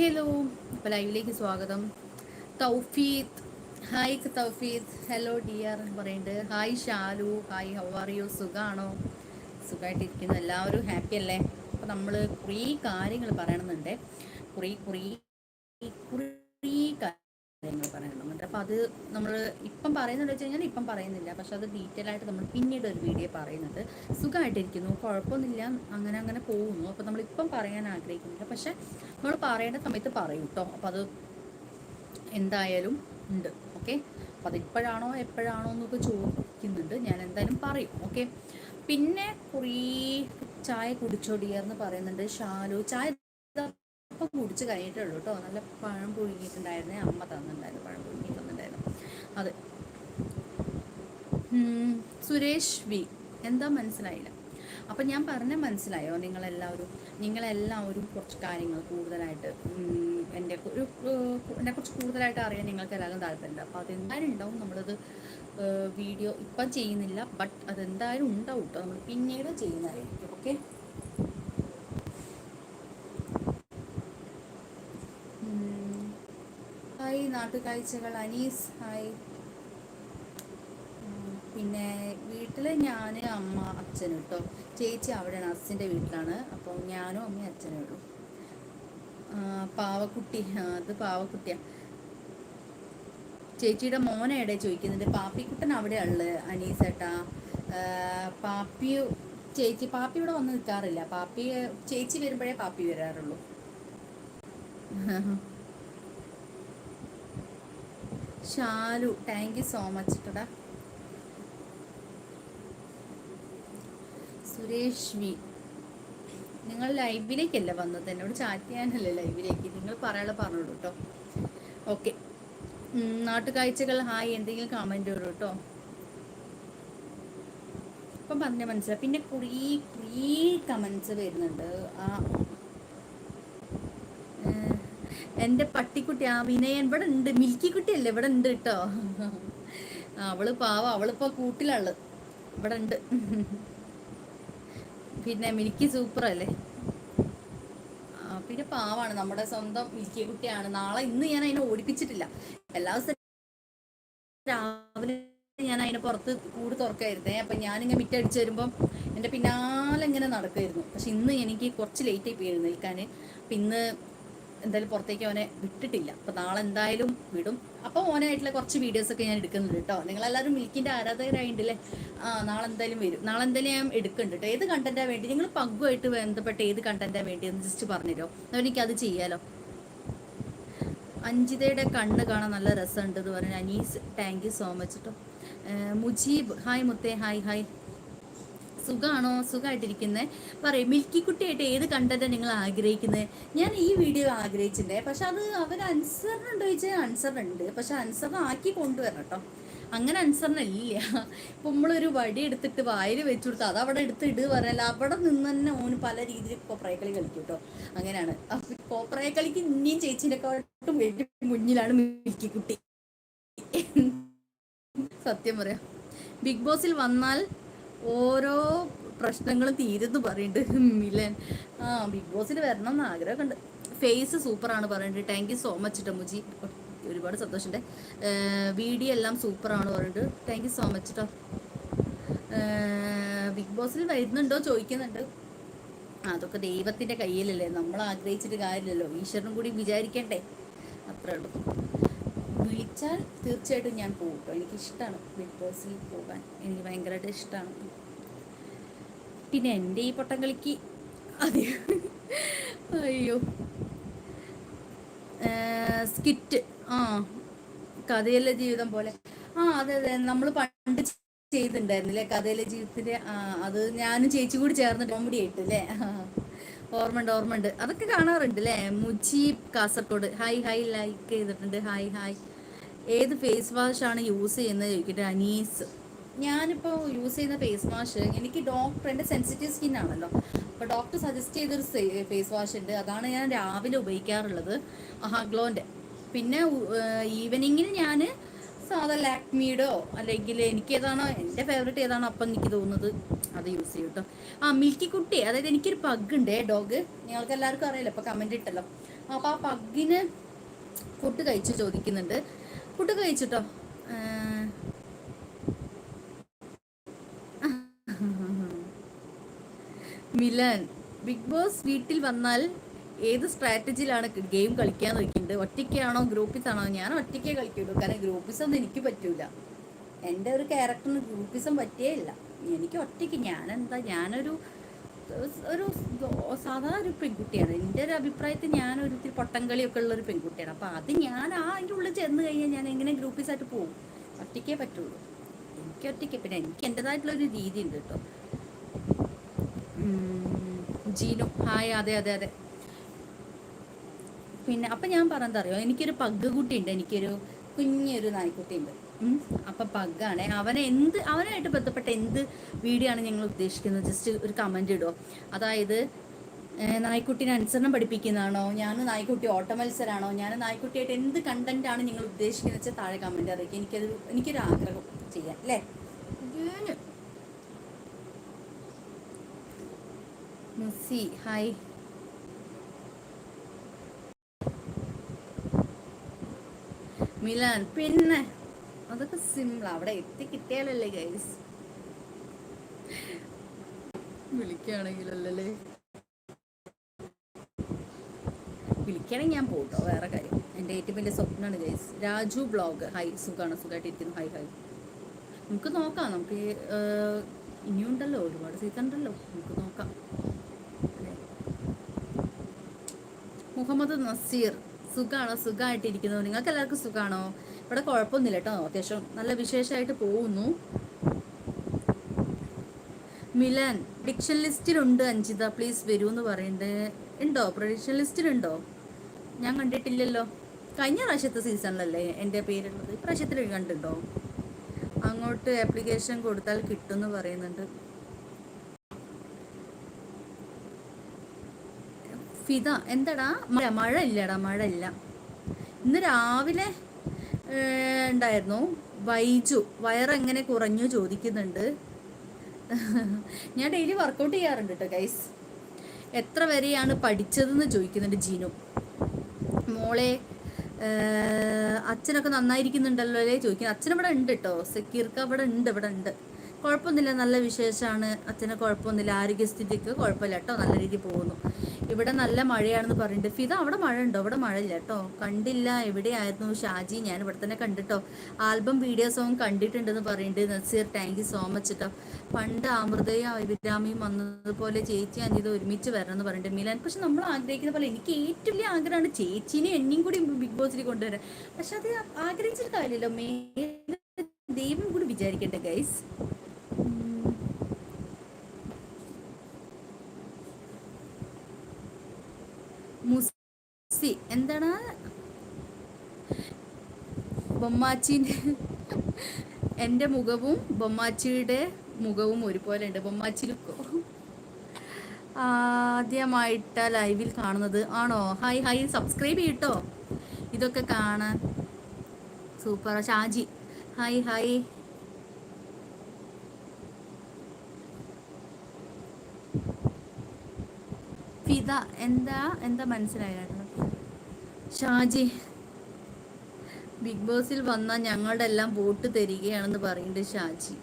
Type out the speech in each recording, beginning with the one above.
Hello ലൈവിലേക്ക് സ്വാഗതം. Thoufeed hi Thoufeed hello dear എന്ന് പറയുന്നുണ്ട്. Hi Shalu. Hi how are you സുഖാണോ? സുഖമായിട്ടിരിക്കുന്നു എല്ലാവരും ഹാപ്പി അല്ലേ? അപ്പോൾ നമ്മൾ കുറേ കാര്യങ്ങൾ പറയണമെന്നുണ്ട് കുറേ കുറേ അത് നമ്മൾ ഇപ്പം പറയുന്നത് വെച്ച് കഴിഞ്ഞാൽ ഇപ്പം പറയുന്നില്ല. പക്ഷെ അത് ഡീറ്റെയിൽ ആയിട്ട് നമ്മൾ പിന്നീട് ഒരു വീഡിയോ പറയുന്നുണ്ട് സുഖമായിട്ടിരിക്കുന്നു കുഴപ്പമൊന്നുമില്ല. അങ്ങനെ അങ്ങനെ പോകുന്നു. അപ്പോൾ നമ്മളിപ്പം പറയാൻ ആഗ്രഹിക്കുന്നില്ല. പക്ഷെ നമ്മൾ പറയേണ്ട സമയത്ത് പറയും കേട്ടോ. അപ്പോൾ അത് എന്തായാലും ഉണ്ട്. ഓക്കെ? അപ്പം അതിപ്പോഴാണോ എപ്പോഴാണോ എന്നൊക്കെ ചോദിക്കുന്നുണ്ട്. ഞാൻ എന്തായാലും പറയും. ഓക്കെ? പിന്നെ കുറേ ചായ കുടിച്ചോടിയെന്ന് പറയുന്നുണ്ട്. ഷാലു ചായ കുടിച്ച് കഴിഞ്ഞിട്ടുള്ളൂ കേട്ടോ. നല്ല പഴം പുഴുങ്ങിയിട്ടുണ്ടായിരുന്നേ. അമ്മ തന്നിട്ടുണ്ടായിരുന്നു പഴം പുഴുങ്ങി. അതെ. സുരേഷ് വി. എന്താ മനസ്സിലായില്ല. അപ്പം ഞാൻ പറഞ്ഞ മനസ്സിലായോ? നിങ്ങളെല്ലാവരും നിങ്ങളെല്ലാവരും കുറച്ച് കാര്യങ്ങൾ കൂടുതലായിട്ട് എന്റെ ഒരു എന്നെ കുറച്ച് കൂടുതലായിട്ട് അറിയാൻ നിങ്ങൾക്ക് എല്ലാവരും താല്പര്യമുണ്ട്. അപ്പോൾ അതെന്തായാലും ഉണ്ടാവും. നമ്മളത് വീഡിയോ ഇപ്പം ചെയ്യുന്നില്ല. ബട്ട് അതെന്തായാലും ഉണ്ടാവും കേട്ടോ നമ്മൾ പിന്നീട് ചെയ്യുന്നതായിരിക്കും. Okay? Hi Nattukazhchakal Anees. Hi. പിന്നെ വീട്ടിൽ ഞാൻ അമ്മ അച്ഛനും കേട്ടോ ചേച്ചി അവിടെയാണ് അച്ഛന്റെ വീട്ടിലാണ്. അപ്പോൾ ഞാനും അമ്മയും അച്ഛനും ഉള്ളൂ. പാവക്കുട്ടി അത് പാവക്കുട്ടിയാണ് ചേച്ചിയുടെ മോനെ എവിടെ ചോദിക്കുന്നുണ്ട്? പാപ്പിക്കുട്ടൻ അവിടെ ഉള്ളത് അനീസേട്ടാ. പാപ്പി ചേച്ചി പാപ്പി ഇവിടെ വന്ന് നിൽക്കാറില്ല. പാപ്പി ചേച്ചി വരുമ്പോഴേ Pappi വരാറുള്ളൂ. Shalu thank you so much കേട്ടാ സുരേഷ് വി നിങ്ങൾ ലൈവിലേക്കല്ല വന്നത്? എന്നോട് ചാറ്റ് ചെയ്യാനല്ലേ ലൈവിലേക്ക്? നിങ്ങൾ പറയാനുള്ള പറഞ്ഞോളൂ കേട്ടോ ഓക്കെ നാട്ടുകാഴ്ചകൾ ഹായ് എന്തെങ്കിലും കമന്റ് വരും കേട്ടോ ഇപ്പം പറഞ്ഞ മനസ്സിലായി. പിന്നെ കുറേ കുറേ കമൻസ് വരുന്നുണ്ട്. ആ എന്റെ പട്ടിക്കുട്ടി ആ വിനയൻ ഇവിടെ ഉണ്ട് മിൽക്കി കുട്ടിയല്ലേ ഇവിടെ ഉണ്ട് കേട്ടോ അവൾ പാവ. അവളിപ്പോ കൂട്ടിലുള്ളത് ഇവിടെ ഉണ്ട് പിന്നെ മിൽക്കി സൂപ്പർ അല്ലേ? പിന്നെ പാവാണ്. നമ്മുടെ സ്വന്തം മിൽക്കി കുട്ടിയാണ്. നാളെ ഇന്ന് ഞാൻ അതിനെ ഓടിപ്പിച്ചിട്ടില്ല. എല്ലാ ദിവസവും രാവിലെ ഞാൻ അതിനെ പുറത്ത് കൂട് തുറക്കായിരുന്നേ. അപ്പൊ ഞാനിങ്ങനെ മിറ്റടിച്ച് വരുമ്പം എന്റെ പിന്നാലെ ഇങ്ങനെ നടക്കുമായിരുന്നു പക്ഷെ ഇന്ന് എനിക്ക് കുറച്ച് ലേറ്റ് ആയി പോയി എഴുന്നേൽക്കാൻ. അപ്പം ഇന്ന് എന്തായാലും പുറത്തേക്ക് അവനെ വിട്ടിട്ടില്ല. അപ്പൊ നാളെ എന്തായാലും വിടും. അപ്പോൾ ഓനായിട്ടുള്ള കുറച്ച് വീഡിയോസ് ഒക്കെ ഞാൻ എടുക്കുന്നുണ്ട് കേട്ടോ. നിങ്ങളെല്ലാവരും മിൽക്കിന്റെ ആരാധകരായിട്ടില്ലേ ആ നാളെ എന്തായാലും വരും. നാളെ എന്തായാലും ഞാൻ എടുക്കുന്നുണ്ട് കേട്ടോ. ഏത് കണ്ടന്റാ വേണ്ടി? നിങ്ങൾ പഗ്ഗുമായിട്ട് ബന്ധപ്പെട്ട് ഏത് വേണ്ടി എന്ന് ജസ്റ്റ് പറഞ്ഞുതരോ എന്നാൽ അത് ചെയ്യാലോ. അഞ്ജിതയുടെ കണ്ണ് കാണാൻ നല്ല രസമുണ്ട് എന്ന് പറഞ്ഞു Anees thank you so much കേട്ടോ മുജീബ് ഹായ് മുത്തേ ഹായ് ഹായ് സുഖാണോ? സുഖമായിട്ടിരിക്കുന്നത് പറയും മിൽക്കി കുട്ടിയായിട്ട് ഏത് കണ്ടന്റ് നിങ്ങൾ ആഗ്രഹിക്കുന്നത് ഞാൻ ഈ വീഡിയോ ആഗ്രഹിച്ചിട്ടുണ്ടേ. പക്ഷെ അത് അവർ അൻസറിനുണ്ടോ ചോദിച്ചാൽ അൻസറിനുണ്ട് പക്ഷെ അൻസർ ആക്കി കൊണ്ടുവരണം കേട്ടോ. അങ്ങനെ അനുസരണം ഇല്ല ഇപ്പൊ നമ്മളൊരു വടി എടുത്തിട്ട് വായിൽ വെച്ചു കൊടുത്ത് അത് അവിടെ എടുത്ത് ഇട് പറയല്ല അവിടെ നിന്ന് തന്നെ ഓന് പല രീതിയിൽ കോപ്രായ കളി കളിക്കും കേട്ടോ. അങ്ങനെയാണ്. അപ്പൊ കോപ്രായ കളിക്ക് ഇനിയും ചേച്ചിനെക്കാട്ടും വലിയ മുന്നിലാണ് മിൽക്കി കുട്ടി സത്യം പറയാം. ബിഗ് ബോസിൽ വന്നാൽ ഓരോ പ്രശ്നങ്ങളും തീരുന്നു പറയുന്നുണ്ട് മിലൻ. ആ ബിഗ് ബോസിൽ വരണം എന്ന് ആഗ്രഹമൊക്കെ ഉണ്ട്. ഫേസ് സൂപ്പറാണ് പറയുന്നുണ്ട് താങ്ക് യു സോ മച്ച് ടമുജി ഒരുപാട് സന്തോഷമുണ്ട് വീഡിയോ എല്ലാം സൂപ്പറാണ് പറയുന്നുണ്ട് താങ്ക് യു സോ മച്ച് കേട്ടോ ബിഗ് ബോസിൽ വരുന്നുണ്ടോ ചോദിക്കുന്നുണ്ട്. അതൊക്കെ ദൈവത്തിന്റെ കയ്യിലല്ലേ. നമ്മൾ ആഗ്രഹിച്ചിട്ട് കാര്യമില്ലല്ലോ. ഈശ്വരനും കൂടി വിചാരിക്കണ്ടേ? അത്രേ ഉള്ളൂ. വിളിച്ചാൽ തീർച്ചയായിട്ടും ഞാൻ പോകും എനിക്കിഷ്ടമാണ് ബിഗ് ബോസിൽ പോകാൻ. എനിക്ക് ഭയങ്കരമായിട്ട് ഇഷ്ടമാണ് പിന്നെ എന്റെ ഈ പൊട്ടം കളിക്ക് അതെ. അയ്യോ. സ്കിറ്റ്. ആ കഥയിലെ ജീവിതം പോലെ. ആ അതെ അതെ. നമ്മൾ പണ്ട് ചെയ്തിട്ടുണ്ടായിരുന്നില്ലേ? കഥയിലെ ജീവിതത്തിന്റെ ആ അത് ഞാനും ചേച്ചി കൂടി ചേർന്ന് കോമഡി ആയിട്ട് അല്ലേ ഓർമ്മയുണ്ട് ഓർമ്മയുണ്ട്. അതൊക്കെ കാണാറുണ്ട് അല്ലേ Mujeeb Kasaragod. Hi hi like ചെയ്തിട്ടുണ്ട്. ഹായ് ഹായ് ഏത് ഫേസ് വാഷ് ആണ് യൂസ് ചെയ്യുന്നത് ചോദിക്കട്ടെ? അനീസ്. ഞാനിപ്പോൾ യൂസ് ചെയ്യുന്ന ഫേസ് വാഷ് എനിക്ക് ഡോക്ടറിന്റെ സെൻസിറ്റീവ് സ്കിൻ ആണല്ലോ. അപ്പോൾ ഡോക്ടർ സജസ്റ്റ് ചെയ്തൊരു ഫേസ് വാഷ് ഉണ്ട്. അതാണ് ഞാൻ രാവിലെ ഉപയോഗിക്കാറുള്ളത്. അഹാഗ്ലോന്റെ. പിന്നെ ഈവനിങ്ങിന് ഞാൻ സാധാ ലാക്മീഡോ അല്ലെങ്കിൽ എനിക്ക് ഏതാണോ എന്റെ ഫേവറേറ്റ് ഏതാണോ അപ്പം എനിക്ക് തോന്നുന്നത് അത് യൂസ് ചെയ്യും കേട്ടോ ആ മിൽക്കി കുട്ടി അതായത് എനിക്കൊരു പഗ് ഉണ്ട് ഡോഗ് നിങ്ങൾക്ക് എല്ലാവർക്കും അറിയില്ല ഇപ്പോൾ കമന്റ് ഇട്ടല്ലോ. അപ്പോൾ ആ പഗ്ഗിന് ഫുഡ് കഴിച്ചു ചോദിക്കുന്നുണ്ട്. ഫുഡ് കഴിച്ചിട്ടോ മിലൻ ബിഗ് ബോസ് വീട്ടിൽ വന്നാൽ ഏത് സ്ട്രാറ്റജിയിലാണ് ഗെയിം കളിക്കാൻ നോക്കിയിട്ടുണ്ട് ഒറ്റയ്ക്കാണോ? ഗ്രൂപ്പിസാണോ? ഞാൻ ഒറ്റയ്ക്കേ കളിക്കുള്ളൂ. കാരണം ഗ്രൂപ്പിസം എനിക്ക് പറ്റൂല. എന്റെ ഒരു ക്യാരക്ടറിന് ഗ്രൂപ്പിസം പറ്റിയേ ഇല്ല. എനിക്ക് ഒറ്റയ്ക്ക് ഞാനെന്താ? ഞാനൊരു ഒരു സാധാരണ ഒരു പെൺകുട്ടിയാണ്. എന്റെ ഒരു അഭിപ്രായത്തിൽ ഞാൻ ഒരു ഇത്തിരി പൊട്ടംകളിയൊക്കെ ഉള്ള ഒരു പെൺകുട്ടിയാണ്. അപ്പോൾ അത് ഞാൻ ആ അതിന്റെ ഉള്ളിൽ ചെന്ന് കഴിഞ്ഞാൽ ഞാൻ എങ്ങനെ ഗ്രൂപ്പീസായിട്ട് പോകും? ഒറ്റയ്ക്കേ പറ്റുള്ളൂ. എനിക്ക് ഒറ്റയ്ക്ക് പിന്നെ എനിക്ക് എന്റെതായിട്ടുള്ളൊരു രീതി ഉണ്ട് കേട്ടോ. ജീനു. ഹായ് അതെ അതെ അതെ. പിന്നെ അപ്പം ഞാൻ പറഞ്ഞതറിയോ എനിക്കൊരു പഗ് കുട്ടിയുണ്ട്. എനിക്കൊരു കുഞ്ഞൊരു നായ്ക്കുട്ടിയുണ്ട്. അപ്പം പഗ്ഗാണെ. അവനെ എന്ത് അവനായിട്ട് ബന്ധപ്പെട്ട എന്ത് വീഡിയോ ആണ് ഞങ്ങൾ ഉദ്ദേശിക്കുന്നത്? ജസ്റ്റ് ഒരു കമന്റ് ഇടുമോ അതായത് നായ്ക്കുട്ടിനെ അനുസരണം പഠിപ്പിക്കുന്നതാണോ? ഞാൻ നായ്ക്കുട്ടി ഓട്ട മത്സരമാണോ ഞാൻ നായ്ക്കുട്ടിയായിട്ട് എന്ത് കണ്ടന്റ് ആണ് നിങ്ങൾ ഉദ്ദേശിക്കുന്നത്? വെച്ചാൽ താഴെ കമന്റ് അറിയിക്കുക എനിക്കത് എനിക്കൊരു ആഗ്രഹം ചെയ്യാം അല്ലേ മുസി ഹായ്. മിലാൻ പിന്നെ? അതൊക്കെ സിമ്പിൾ അവിടെ എത്തി കിട്ടിയാലല്ലേ ഗൈസ് വിളിക്കുകയാണെങ്കിലല്ലേ വിളിക്കുകയാണെങ്കിൽ ഞാൻ പോട്ടോ. വേറെ കാര്യം. എന്റെ ഏറ്റവും വലിയ സ്വപ്നമാണ് ഗൈസ് രാജു ബ്ലോഗ് ഹൈ സുഖമാണ് സുഖമായിട്ടിരിക്കുന്നു ഹൈ ഹൈ നമുക്ക് നോക്കാം. നമുക്ക് ഇനിയുണ്ടല്ലോ. ഒരുപാട് സീസൺ ഉണ്ടല്ലോ. നമുക്ക് നോക്കാം. മുഹമ്മദ് നസീർ സുഖാണോ? സുഖമായിട്ടിരിക്കുന്നു നിങ്ങൾക്ക് എല്ലാവർക്കും സുഖാണോ? ഇവിടെ കുഴപ്പമൊന്നുമില്ല കേട്ടോ. അത്യാവശ്യം നല്ല വിശേഷമായിട്ട് പോകുന്നു. മിലൻ പ്രഡിക്ഷൻ ലിസ്റ്റിലുണ്ട് അഞ്ചിത. പ്ലീസ് വരൂ എന്ന് പറയുന്നുണ്ട് ഉണ്ടോ പ്രഡിക്ഷൻ ലിസ്റ്റിലുണ്ടോ ഞാൻ കണ്ടിട്ടില്ലല്ലോ. കഴിഞ്ഞ പ്രാവശ്യത്തെ സീസണിലല്ലേ എന്റെ പേരുള്ളത്? ഇപ്രാവശ്യത്തിൽ കണ്ടിട്ടുണ്ടോ? അങ്ങോട്ട് ആപ്ലിക്കേഷൻ കൊടുത്താൽ കിട്ടും എന്ന് പറയുന്നുണ്ട്. ഫിദ എന്താടാ? മഴ മഴ ഇല്ലടാ മഴ ഇല്ല ഇന്ന് രാവിലെ ഉണ്ടായിരുന്നു വൈജു വയറെങ്ങനെ കുറഞ്ഞു ചോദിക്കുന്നുണ്ട്. ഞാൻ ഡെയിലി വർക്കൗട്ട് ചെയ്യാറുണ്ട് കേട്ടോ ഗൈസ് എത്ര വരെയാണ് പഠിച്ചതെന്ന് ചോദിക്കുന്നുണ്ട് ജീനു. മോളെ അച്ഛനൊക്കെ നന്നായിരിക്കുന്നുണ്ടല്ലോ അല്ലേ ചോദിക്കുന്നത് അച്ഛൻ ഇവിടെ ഉണ്ട് കേട്ടോ സെക്യൂർക്ക് അവിടെ ഉണ്ട് ഇവിടെ ഉണ്ട്. കുഴപ്പമൊന്നുമില്ല. നല്ല വിശേഷമാണ്. അച്ഛന് കുഴപ്പമൊന്നുമില്ല. ആരോഗ്യസ്ഥിതിക്ക് കുഴപ്പമില്ല കേട്ടോ. നല്ല രീതിയിൽ പോകുന്നു. ഇവിടെ നല്ല മഴയാണെന്ന് പറഞ്ഞിട്ട് ഫിത അവിടെ മഴ ഉണ്ടോ? അവിടെ മഴയില്ല കേട്ടോ. കണ്ടില്ല. എവിടെയായിരുന്നു ഷാജി? ഞാൻ ഇവിടെ തന്നെ കണ്ടിട്ടോ. ആൽബം വീഡിയോ സോങ് കണ്ടിട്ടുണ്ടെന്ന് പറയുന്നുണ്ട് Naseer thank you so much കേട്ടോ പണ്ട് അമൃതയും അഭിരാമിയും വന്നതുപോലെ ചേച്ചി അഞ്ചിത് ഒരുമിച്ച് വരണം എന്ന് പറഞ്ഞിട്ട് മിലൻ പക്ഷെ നമ്മൾ ആഗ്രഹിക്കുന്ന പോലെ എനിക്ക് ഏറ്റവും വലിയ ആഗ്രഹമാണ് ചേച്ചിനെ എന്നെയും കൂടി ബിഗ് ബോസിൽ കൊണ്ടുവരാൻ. പക്ഷെ അത് ആഗ്രഹിച്ചിട്ട് കാര്യമില്ലല്ലോ മേ ദൈവം കൂടി വിചാരിക്കട്ടെ ഗൈസ് മുസി എന്താണ്? ബൊമ്മാച്ചിന്റെ എന്റെ മുഖവും ബൊമ്മാച്ചിയുടെ മുഖവും ഒരുപോലെ ഉണ്ട് ബൊമ്മാച്ചി ലുക്കോ? ആദ്യമായിട്ടാ ലൈവിൽ കാണുന്നത്. ആണോ? ഹായ് ഹായ് സബ്സ്ക്രൈബ് ചെയ്യട്ടോ. ഇതൊക്കെ കാണാൻ super Shaji. Hi hi Fitha എന്താ? എന്താ മനസ്സിലായിരുന്നു ഷാജി ബിഗ് ബോസിൽ വന്ന ഞങ്ങളുടെ എല്ലാം വോട്ട് തരികയാണെന്ന് പറയുന്നുണ്ട് ഷാജി.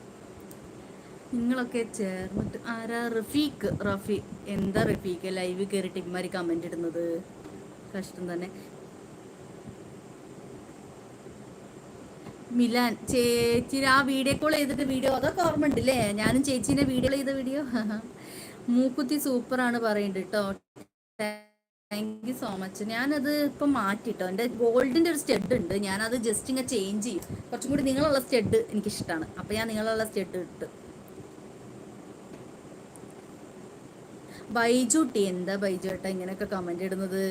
നിങ്ങളൊക്കെ ചേർന്നിട്ട് ആരാ റഫീഖ്? റഫി എന്താ റഫീഖ്? ലൈവ് കയറിയിട്ട് ഇമാരി കമന്റ് ഇടുന്നത്. കഷ്ടം തന്നെ. മിലാൻ ചേച്ചി ആ വീഡിയോ കോൾ ചെയ്തിട്ട് വീഡിയോ അതൊക്കെ ഓർമ്മ ഉണ്ടല്ലേ ഞാനും ചേച്ചീനെ വീഡിയോ ചെയ്ത വീഡിയോ മൂക്കുത്തി സൂപ്പറാണ് പറയുന്നുണ്ട് കേട്ടോ താങ്ക് യു സോ മച്ച് ഞാനത് ഇപ്പം മാറ്റിട്ടോ. എന്റെ ഗോൾഡിന്റെ ഒരു സ്റ്റെഡ് ഉണ്ട്. ഞാനത് ജസ്റ്റ് ഇങ്ങനെ ചേഞ്ച് ചെയ്യും. കുറച്ചും കൂടി നിങ്ങളുള്ള സ്റ്റെഡ് എനിക്ക് ഇഷ്ടമാണ് അപ്പം ഞാൻ നിങ്ങളുള്ള സ്റ്റെഡ് ഇട്ട്. ബൈജുട്ടി എന്താ ബൈജു ഇങ്ങനെയൊക്കെ കമന്റ് ഇടുന്നത്?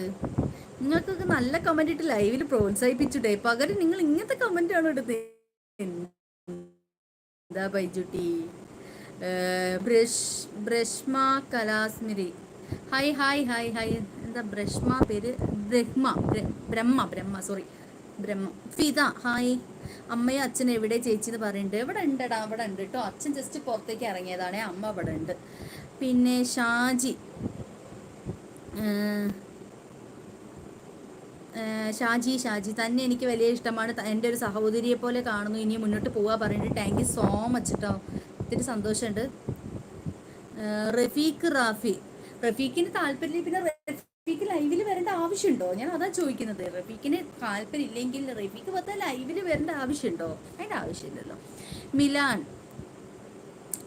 നിങ്ങൾക്കൊക്കെ നല്ല കമന്റ് ഇട്ട് ലൈവിൽ പ്രോത്സാഹിപ്പിച്ചുട്ടേ പകരം നിങ്ങൾ ഇങ്ങനത്തെ കമന്റ് ആണ് ഇടുന്നത് എന്താ ബൈജുട്ടി ബ്രഷ് ബ്രഷ്മ കലാസ്മിരി ഹായ് ഹായ് ഹായ് ഹായ് എന്താ? ബ്രഷ്മ പേര് ബ്രഹ്മ. ബ്രഹ്മ ബ്രഹ്മ സോറി ബ്രഹ്മ. ഫിത ഹായ്. അമ്മയും അച്ഛൻ എവിടെ ചേച്ചി എന്ന് പറയുന്നുണ്ട്. ഇവിടെ ഉണ്ടടാ അവിടെ ഉണ്ട് കേട്ടോ. അച്ഛൻ ജസ്റ്റ് പുറത്തേക്ക് ഇറങ്ങിയതാണേ. അമ്മ അവിടെ ഉണ്ട്. പിന്നെ ഷാജി. ഷാജി ഷാജി. തന്നെ എനിക്ക് വലിയ ഇഷ്ടമാണ്. എന്റെ ഒരു സഹോദരിയെ പോലെ കാണുന്നു. ഇനി മുന്നോട്ട് പോവാ പറഞ്ഞിട്ട് താങ്ക് യു സോ മച്ച് കേട്ടോ ഒത്തിരി സന്തോഷമുണ്ട്. റഫീഖ് റാഫി. റഫീഖിന് താല്പര്യം പിന്നെ ആവശ്യമുണ്ടോ? ഞാൻ അതാ ചോദിക്കുന്നത്. റഫീഖിന് താല്പര്യം ഇല്ലെങ്കിൽ റഫീഖ് പത്താ ലൈവിൽ വരേണ്ട ആവശ്യമുണ്ടോ? അതിന്റെ ആവശ്യമില്ലല്ലോ. മിലാൻ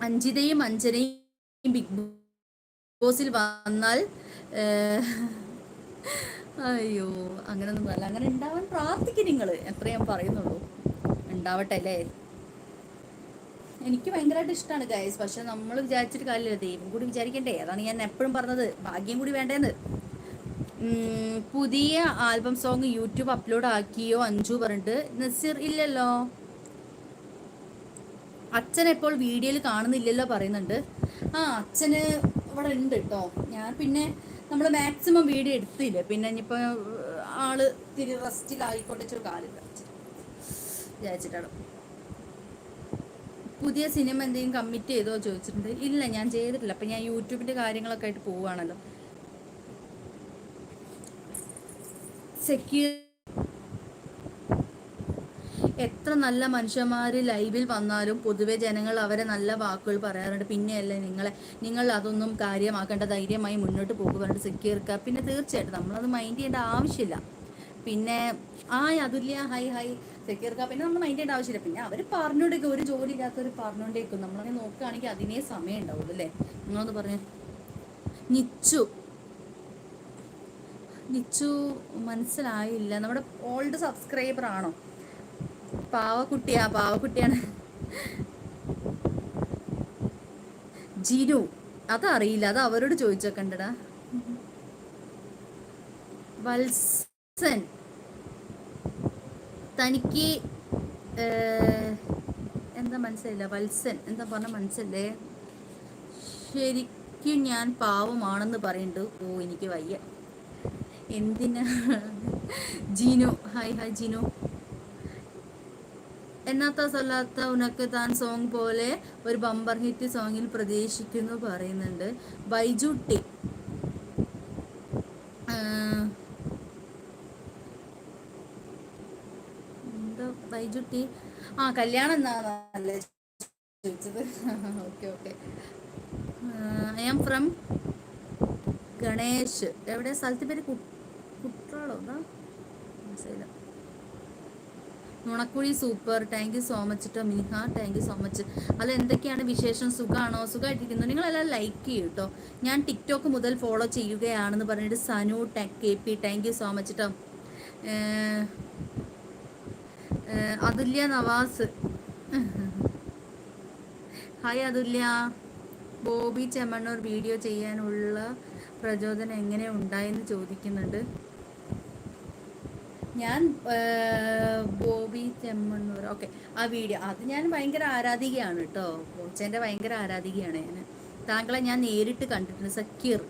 അഞ്ജിതയും അഞ്ജനയും ബിഗ് ബോസിൽ വന്നാൽ അയ്യോ അങ്ങനൊന്നും അല്ല. അങ്ങനെ ഉണ്ടാവാൻ പ്രാർത്ഥിക്കും നിങ്ങൾ എത്ര ഞാൻ പറയുന്നുള്ളൂ. ഉണ്ടാവട്ടെ അല്ലേ? എനിക്ക് ഭയങ്കരമായിട്ട് ഇഷ്ടമാണ് ഗൈസ് പക്ഷെ നമ്മൾ വിചാരിച്ചിട്ട് കാര്യമില്ല. ദൈവം കൂടി വിചാരിക്കണ്ടേ? അതാണ് ഞാൻ എപ്പോഴും പറഞ്ഞത്. ഭാഗ്യം കൂടി വേണ്ടേന്ന്. പുതിയ ആൽബം സോങ് യൂട്യൂബ് അപ്ലോഡ് ആക്കിയോ അഞ്ചു പറഞ്ഞിട്ട്. നസീർ ഇല്ലല്ലോ. അച്ഛൻ ഇപ്പോൾ വീഡിയോയിൽ കാണുന്നില്ലല്ലോ പറയുന്നുണ്ട്. ആ അച്ഛന് അവിടെ ഉണ്ട് കേട്ടോ ഞാൻ പിന്നെ നമ്മൾ മാക്സിമം വീഡിയോ എടുത്തില്ല? പിന്നെ ഇനിയിപ്പോൾ ആൾ തിരി റെസ്റ്റിലായിക്കൊണ്ടിട്ടൊരു കാലില്ല വിചാരിച്ചിട്ടാണ്. പുതിയ സിനിമ എന്തെങ്കിലും കമ്മിറ്റ് ചെയ്തോ ചോദിച്ചിട്ടുണ്ട്. ഇല്ല ഞാൻ ചെയ്തിട്ടില്ല. അപ്പം ഞാൻ യൂട്യൂബിന്റെ കാര്യങ്ങളൊക്കെ ആയിട്ട് പോവുകയാണല്ലോ. സെക്യൂർ എത്ര നല്ല മനുഷ്യന്മാർ ലൈവിൽ വന്നാലും പൊതുവെ ജനങ്ങൾ അവരെ നല്ല വാക്കുകൾ പറയാറുണ്ട്. പിന്നെയല്ലേ നിങ്ങളെ നിങ്ങൾ അതൊന്നും കാര്യമാക്കേണ്ട ധൈര്യമായി മുന്നോട്ട് പോകുവാനായിട്ട് സെക്യൂർക്കുക പിന്നെ തീർച്ചയായിട്ടും നമ്മളത് മൈൻഡ് ചെയ്യേണ്ട ആവശ്യമില്ല. പിന്നെ ആ അതുല്യ ഹൈ ഹൈ സെക്യൂർക്കുക പിന്നെ നമ്മൾ മൈൻഡ് ചെയ്യേണ്ട ആവശ്യമില്ല. പിന്നെ അവർ പറഞ്ഞോണ്ടേക്കും ഒരു ജോലി ഇല്ലാത്തവർ പറഞ്ഞോണ്ടേക്കും നമ്മളങ്ങനെ നോക്കുകയാണെങ്കിൽ അതിനേ സമയം ഉണ്ടാവുള്ളൂ അല്ലേ? നിങ്ങളൊന്ന് പറഞ്ഞു. നിച്ചു. നിച്ചു മനസ്സിലായില്ല. നമ്മുടെ ഓൾഡ് സബ്സ്ക്രൈബർ ആണോ? പാവക്കുട്ടിയാ പാവക്കുട്ടിയാണ്. ജിനു അതറിയില്ല അത് അവരോട് ചോദിച്ചേക്കണ്ടടാ. വത്സൻ തനിക്ക് എന്താ മനസ്സിലായില്ല. വത്സൻ എന്താ പറഞ്ഞ മനസ്സിലേ ശരിക്കും ഞാൻ പാവമാണെന്ന് പറയുന്നുണ്ട്. ഓ എനിക്ക് വയ്യ. എന്തിനാ? Jeenu hi hi Jeenu. എന്നാത്ത സൊല്ലാത്ത ഉനക്ക് താൻ സോങ് പോലെ ഒരു ബമ്പർ ഹിറ്റ് സോങ്ങിൽ പ്രതീക്ഷിക്കുന്നു പറയുന്നുണ്ട്. ബൈജുട്ടി എന്തോ എന്താ ബൈജുട്ടി ആ കല്യാണം എന്നാണല്ലേ ചോദിച്ചത്? Okay okay. I am from Ganesh. എവിടെ? സ്ഥലത്ത് പേര് മനസ്സിലായില്ല Nunakkuzhi super. Thank you so much കേട്ടോ Meeha thank you so much അത് എന്തൊക്കെയാണ് വിശേഷം? സുഖമാണോ സുഖമായിട്ടിരിക്കുന്നു നിങ്ങളെല്ലാം ലൈക്ക് ചെയ്യൂ കേട്ടോ ഞാൻ ടിക്ടോക്ക് മുതൽ ഫോളോ ചെയ്യുകയാണെന്ന് പറഞ്ഞിട്ട് Sanu tech K P thank you so much uh, Athulya Navas. Hi Athulya. Bobby Chemmanur video ചെയ്യാനുള്ള പ്രചോദനം എങ്ങനെ ഉണ്ടായെന്ന് ചോദിക്കുന്നുണ്ട്. ഞാൻ ബോബി ചെമ്മണ്ണൂർ. ഓക്കെ. ആ വീഡിയോ അത് ഞാൻ ഭയങ്കര ആരാധികയാണ് കേട്ടോ കോച്ചേന്റെ ഭയങ്കര ആരാധികയാണ് ഞാൻ. താങ്കളെ ഞാൻ നേരിട്ട് കണ്ടിട്ടുണ്ട്. സക്കീർ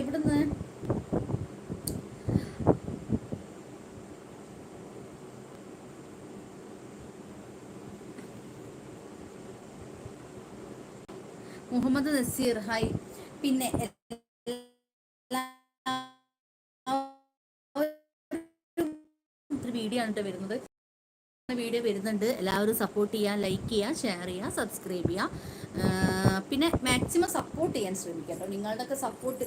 എവിടുന്ന്? മുഹമ്മദ് നസീർ ഹായ്. പിന്നെ വീഡിയോ ആണ് കേട്ടോ വരുന്നത്. വീഡിയോ വരുന്നുണ്ട്. എല്ലാവരും സപ്പോർട്ട് ചെയ്യുക ലൈക്ക് ചെയ്യുക ഷെയർ ചെയ്യുക സബ്സ്ക്രൈബ് ചെയ്യുക പിന്നെ മാക്സിമം സപ്പോർട്ട് ചെയ്യാൻ ശ്രമിക്കുക കേട്ടോ. നിങ്ങളുടെയൊക്കെ സപ്പോർട്ട്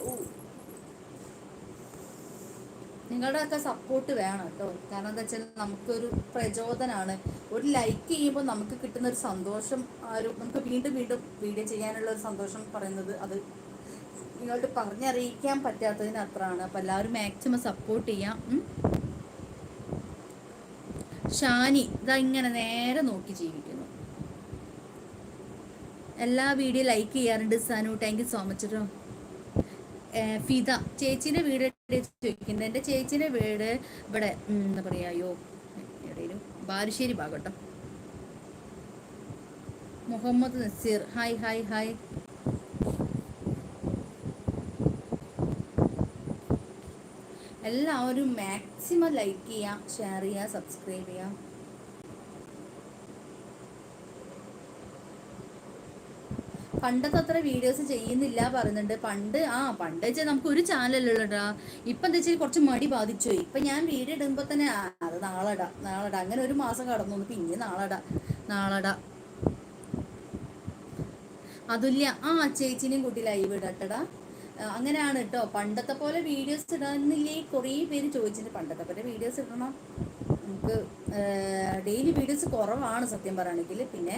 നിങ്ങളുടെയൊക്കെ സപ്പോർട്ട് വേണം കേട്ടോ. കാരണം എന്താ വെച്ചാൽ നമുക്കൊരു പ്രചോദനമാണ് ഒരു ലൈക്ക് ചെയ്യുമ്പോൾ നമുക്ക് കിട്ടുന്ന ഒരു സന്തോഷം ആ ഒരു നമുക്ക് വീണ്ടും വീണ്ടും വീഡിയോ ചെയ്യാനുള്ള ഒരു സന്തോഷം പറയുന്നത് അത് നിങ്ങളോട് പറഞ്ഞറിയിക്കാൻ പറ്റാത്തതിന് അത്രയാണ്. അപ്പോൾ എല്ലാവരും മാക്സിമം സപ്പോർട്ട് ചെയ്യാം. ഷാനി ഇതാ ഇങ്ങനെ നേരെ നോക്കി ജീവിക്കുന്നു. എല്ലാ വീഡിയോ ലൈക്ക് ചെയ്യാറുണ്ട് Sanu. Thank you so much കേട്ടോ ഫിത ഫിദ ചേച്ചീന്റെ വീട് ചോദിക്കുന്നത്? എന്റെ ചേച്ചീന്റെ വീട് ഇവിടെ എന്താ പറയുക അയ്യോ എവിടെയും ബാലുശ്ശേരി ഭാഗം കേട്ടോ. Muhammad Naseer. Hi hi hi എല്ലാവരും മാക്സിമം ലൈക്ക് ചെയ്യുക ഷെയർ ചെയ്യുക സബ്സ്ക്രൈബ് ചെയ്യുക പണ്ടത്തെ അത്ര വീഡിയോസ് ചെയ്യുന്നില്ല പറയുന്നുണ്ട്. പണ്ട് ആ പണ്ട് വെച്ചാൽ നമുക്ക് ഒരു ചാനലല്ലോടാ ഇപ്പം എന്താ വെച്ചാൽ കുറച്ച് മടി ബാധിച്ചു പോയി ഇപ്പം ഞാൻ വീഡിയോ ഇടുമ്പോൾ തന്നെ അത് നാളെടാ നാളെടാ. അങ്ങനെ ഒരു മാസം കടന്നു പിന്നെ നാളെടാ നാളെടാ. അതുല്യ ആ ചേച്ചിനെയും കൂട്ടി ലൈവ് ഇടട്ടടാ. അങ്ങനെയാണ് കേട്ടോ പണ്ടത്തെ പോലെ വീഡിയോസ് ഇടാന്നില്ലേ കുറേ പേര് ചോദിച്ചിട്ട് പണ്ടത്തെ പോലെ വീഡിയോസ് ഇടണം? നമുക്ക് ഡെയിലി വീഡിയോസ് കുറവാണ് സത്യം പറയുകയാണെങ്കിൽ പിന്നെ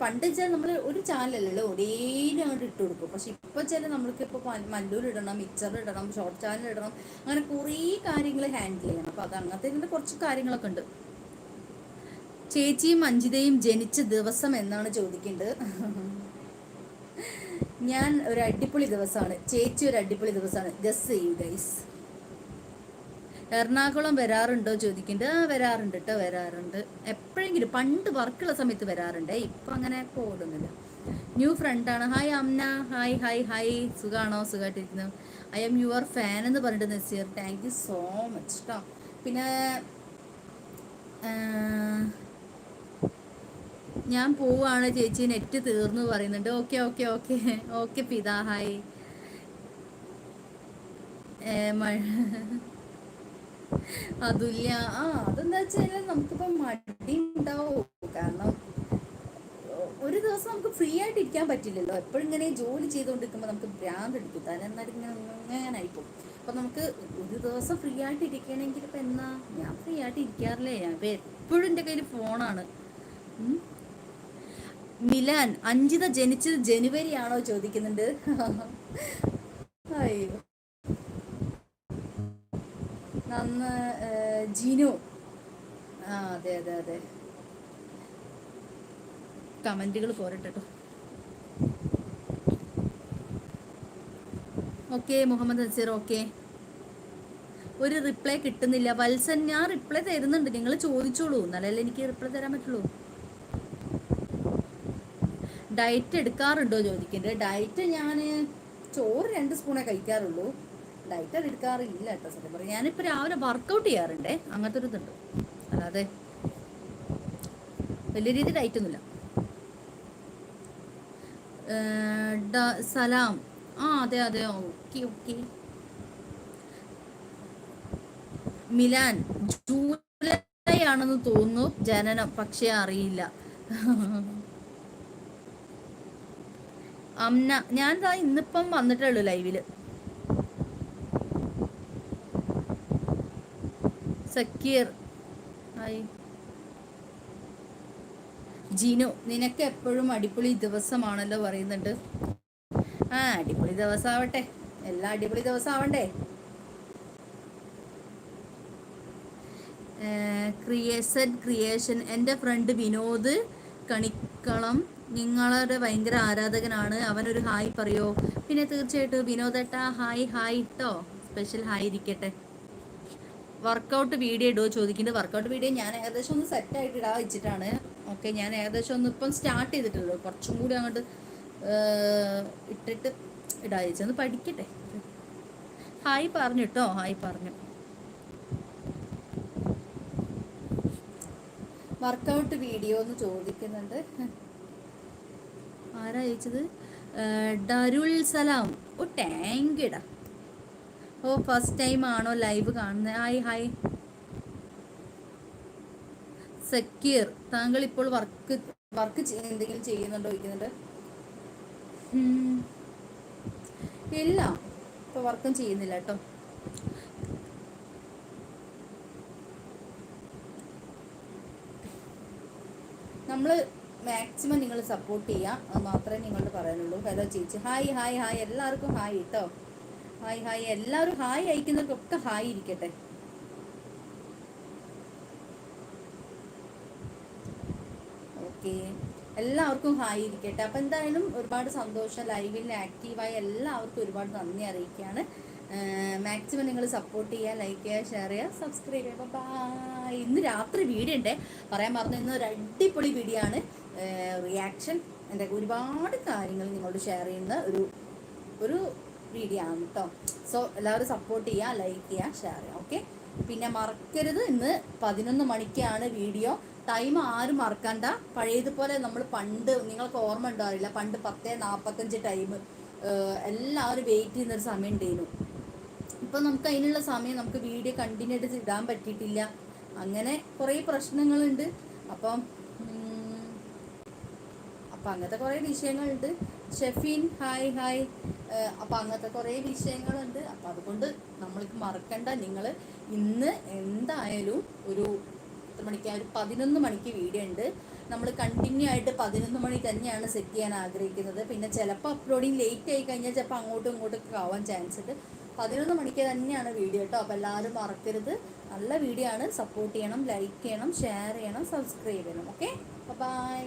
പണ്ട് വെച്ചാൽ നമ്മൾ ഒരു ചാനലല്ലല്ലോ. ഡെയിലി അങ്ങോട്ട് ഇട്ട് കൊടുക്കും. പക്ഷെ ഇപ്പോൾ ചില നമ്മൾക്ക് ഇപ്പോൾ മല്ലൂർ ഇടണം മിക്സർ ഇടണം ഷോർട്ട് ചാനൽ ഇടണം അങ്ങനെ കുറേ കാര്യങ്ങൾ ഹാൻഡിൽ ചെയ്യണം. അപ്പോൾ അത് അങ്ങനത്തെ ഇതിന്റെ കുറച്ച് കാര്യങ്ങളൊക്കെ ഉണ്ട്. ചേച്ചിയും അഞ്ജിതയും ജനിച്ച ദിവസം എന്നാണ് ചോദിക്കേണ്ടത്. ഞാൻ ഒരു അടിപൊളി ദിവസമാണ്. ചേച്ചി ഒരു അടിപൊളി ദിവസമാണ്. ഗസ് ചെയ്യൂ ഗൈസ് എറണാകുളം വരാറുണ്ടോ ചോദിക്കുന്നുണ്ട്. ആ വരാറുണ്ട് കേട്ടോ വരാറുണ്ട്. എപ്പോഴെങ്കിലും പണ്ട് വർക്കുള്ള സമയത്ത് വരാറുണ്ട്. ഇപ്പൊ അങ്ങനെ പോകുന്നില്ല. ന്യൂ ഫ്രണ്ടാണ് hi Amna. Hi hi hi സുഖാണോ? സുഖമായിട്ടിരിക്കുന്നു ഐ എം യുവർ ഫാൻ എന്ന് പറഞ്ഞിട്ട് Naseer. Thank you so much കേട്ടോ പിന്നെ ഞാൻ പോവാണ് ചേച്ചി നെറ്റ് തീർന്നു പറയുന്നുണ്ട്. Okay okay okay okay Fitha hi ഏ, മഴ. അതുല്യ ആ അതെന്താ വെച്ചാൽ നമുക്കിപ്പോ മടി ഉണ്ടാവും. കാരണം ഒരു ദിവസം നമുക്ക് ഫ്രീ ആയിട്ട് ഇരിക്കാൻ പറ്റില്ലല്ലോ. എപ്പോഴും ഇങ്ങനെ ജോലി ചെയ്തുകൊണ്ടിരിക്കുമ്പോൾ നമുക്ക് ഭ്രാന്ത് എടുക്കും തന്നെ ഇങ്ങനെ ഇങ്ങനെ ആയിപ്പോവും അപ്പൊ നമുക്ക് ഒരു ദിവസം ഫ്രീ ആയിട്ട് ഇരിക്കണമെങ്കിൽ ഇപ്പൊ എന്നാ? ഞാൻ ഫ്രീ ആയിട്ട് ഇരിക്കാറില്ലേ? ഞാൻ ഇപ്പൊ എപ്പോഴും എന്റെ കയ്യിൽ ഫോണാണ്. മിലാൻ അഞ്ചിത ജനിച്ചത് ജനുവരി ആണോ ചോദിക്കുന്നുണ്ട്. അയ്യോ. നന്ന് ജിനു. ആ അതെ അതെ അതെ. കമന്റുകൾ പോരട്ടോ കേട്ടോ ഓക്കെ മുഹമ്മദ് നസീർ ഓക്കെ. ഒരു റിപ്ലൈ കിട്ടുന്നില്ല. വത്സൻ ഞാൻ റിപ്ലൈ തരുന്നുണ്ട്. നിങ്ങൾ ചോദിച്ചോളൂ. എന്നാലല്ലേ എനിക്ക് റിപ്ലൈ തരാൻ പറ്റുള്ളൂ. ഡയറ്റ് എടുക്കാറുണ്ടോ ചോദിക്കുന്നുണ്ട് ഡയറ്റ് ഞാൻ ചോറ് രണ്ട് സ്പൂണേ കഴിക്കാറുള്ളൂ. ഡയറ്റ് അത് എടുക്കാറില്ല കേട്ടോ സത്യം പറയാം ഞാനിപ്പോൾ രാവിലെ വർക്കൗട്ട് ചെയ്യാറുണ്ടേ. അങ്ങനത്തെ ഒരു ഇതുണ്ട്. അല്ലാതെ വലിയ രീതി ഡയറ്റ് ഒന്നുമില്ല. സലാം. ആ അതെ അതെ. Okay okay. മിലാൻ. ജൂലൈ ആണെന്ന് തോന്നുന്നു. ജനനം. പക്ഷേ അറിയില്ല. അമ്ന ഞാൻ ദാ ഇന്നിപ്പം വന്നിട്ടേ ഉള്ളൂ ലൈവിൽ സക്കീർ ഹായ്. ജിനു നിനക്ക് എപ്പോഴും അടിപൊളി ദിവസമാണല്ലോ പറയുന്നുണ്ട്. ആ അടിപൊളി ദിവസം ആവട്ടെ എല്ലാ അടിപൊളി ദിവസം ആവണ്ടേ ക്രിയേഷൻ ക്രിയേഷൻ. എന്റെ ഫ്രണ്ട് വിനോദ് കണിക്കളം നിങ്ങളുടെ ഭയങ്കര ആരാധകനാണ്. അവനൊരു ഹായ് പറയോ. പിന്നെ തീർച്ചയായിട്ടും വിനോദേട്ട ഹായ് ഹായ് ഇട്ടോ സ്പെഷ്യൽ ഹായ് ഇരിക്കട്ടെ. വർക്കൗട്ട് വീഡിയോ ഇടുമോ ചോദിക്കുന്നുണ്ട്. വർക്കൗട്ട് വീഡിയോ ഞാൻ ഏകദേശം ഒന്ന് സെറ്റ് ആയിട്ട് ഇടാൻ വെച്ചിട്ടാണ്. ഓക്കെ ഞാൻ ഏകദേശം ഒന്ന് ഇപ്പം സ്റ്റാർട്ട് ചെയ്തിട്ടുള്ളൂ. കുറച്ചും കൂടി അങ്ങോട്ട് ഇട്ടിട്ട് ഇടാ ഒന്ന് പഠിക്കട്ടെ. ഹായ് പറഞ്ഞു കേട്ടോ ഹായ് പറഞ്ഞു. വർക്കൗട്ട് വീഡിയോ എന്ന് ചോദിക്കുന്നുണ്ട്. ആരാ ചോദിച്ചത് ഡരുൾ സലാം. ഓ താങ്ക് യുടാ ഓ ഫസ്റ്റ് ടൈം ആണോ ലൈവ് കാണുന്നത് ഹായ് ഹായ് സക്കീർ താങ്കൾ ഇപ്പോൾ വർക്ക് വർക്ക് എന്തെങ്കിലും ചെയ്യുന്നുണ്ടോ ഇരിക്കുന്നുണ്ട്? ഇല്ല. ഇപ്പൊ വർക്കും ചെയ്യുന്നില്ല കേട്ടോ. നമ്മൾ മാക്സിമം നിങ്ങൾ സപ്പോർട്ട് ചെയ്യുക അത് മാത്രമേ നിങ്ങളോട് പറയാനുള്ളൂ. ഹലോ ചേച്ചി. ഹായ് ഹായ് ഹായ് എല്ലാവർക്കും ഹായ് കേട്ടോ ഹായ് ഹായ് എല്ലാവരും ഹായ് അയക്കുന്നവർക്കൊക്കെ ഹായ് ഇരിക്കട്ടെ. ഓക്കെ എല്ലാവർക്കും ഹായ് ഇരിക്കട്ടെ. അപ്പം എന്തായാലും ഒരുപാട് സന്തോഷം. ലൈവിൽ ആക്റ്റീവായി എല്ലാവർക്കും ഒരുപാട് നന്ദി അറിയിക്കുകയാണ്. മാക്സിമം നിങ്ങൾ സപ്പോർട്ട് ചെയ്യുക ലൈക്ക് ചെയ്യുക ഷെയർ ചെയ്യുക സബ്സ്ക്രൈബ് ചെയ്യുക. ബൈ ഇന്ന് രാത്രി വീഡിയോ ഉണ്ട് പറയാൻ പറഞ്ഞു ഇന്ന് ഒരു അടിപൊളി വീഡിയോ ആണ്. റിയാക്ഷൻ എന്റെ ഒരുപാട് കാര്യങ്ങൾ നിങ്ങളോട് ഷെയർ ചെയ്യുന്ന ഒരു ഒരു വീഡിയോ ആണ് കേട്ടോ സോ എല്ലാവരും സപ്പോർട്ട് ചെയ്യുക ലൈക്ക് ചെയ്യുക ഷെയർ ചെയ്യുക ഓക്കെ പിന്നെ മറക്കരുത് ഇന്ന് പതിനൊന്ന് മണിക്കാണ് വീഡിയോ ടൈം ആരും മറക്കണ്ട. പഴയതുപോലെ നമ്മൾ പണ്ട് നിങ്ങൾക്ക് ഓർമ്മ ഉണ്ടാവില്ല പണ്ട് പത്ത് നാൽപ്പത്തഞ്ച് ടൈം എല്ലാവരും വെയിറ്റ് ചെയ്യുന്നൊരു സമയം ഉണ്ടായിരുന്നു. ഇപ്പം നമുക്ക് അതിനുള്ള സമയം നമുക്ക് വീഡിയോ കണ്ടിന്യൂ ആയിട്ട് ഇടാൻ പറ്റിയിട്ടില്ല. അങ്ങനെ കുറേ പ്രശ്നങ്ങളുണ്ട്. അപ്പം അപ്പം അങ്ങനത്തെ കുറേ വിഷയങ്ങളുണ്ട്. Shefeen hi hi. അപ്പം അങ്ങനത്തെ കുറേ വിഷയങ്ങളുണ്ട്. അപ്പം അതുകൊണ്ട് നമ്മൾക്ക് മറക്കണ്ട. നിങ്ങൾ ഇന്ന് എന്തായാലും ഒരു എത്ര മണിക്കാ? ഒരു പതിനൊന്ന് മണിക്ക് വീഡിയോ ഉണ്ട്. നമ്മൾ കണ്ടിന്യൂ ആയിട്ട് പതിനൊന്ന് മണി തന്നെയാണ് സെറ്റ് ചെയ്യാൻ ആഗ്രഹിക്കുന്നത്. പിന്നെ ചിലപ്പോൾ അപ്ലോഡിങ് ലേറ്റ് ആയി കഴിഞ്ഞാൽ ചിലപ്പോൾ അങ്ങോട്ടും ഇങ്ങോട്ടും ഒക്കെ ആവാൻ ചാൻസ് ഉണ്ട്. പതിനൊന്ന് മണിക്ക് തന്നെയാണ് വീഡിയോ കേട്ടോ. അപ്പോൾ എല്ലാവരും മറക്കരുത്. നല്ല വീഡിയോ ആണ്. സപ്പോർട്ട് ചെയ്യണം ലൈക്ക് ചെയ്യണം ഷെയർ ചെയ്യണം സബ്സ്ക്രൈബ് ചെയ്യണം. Okay bye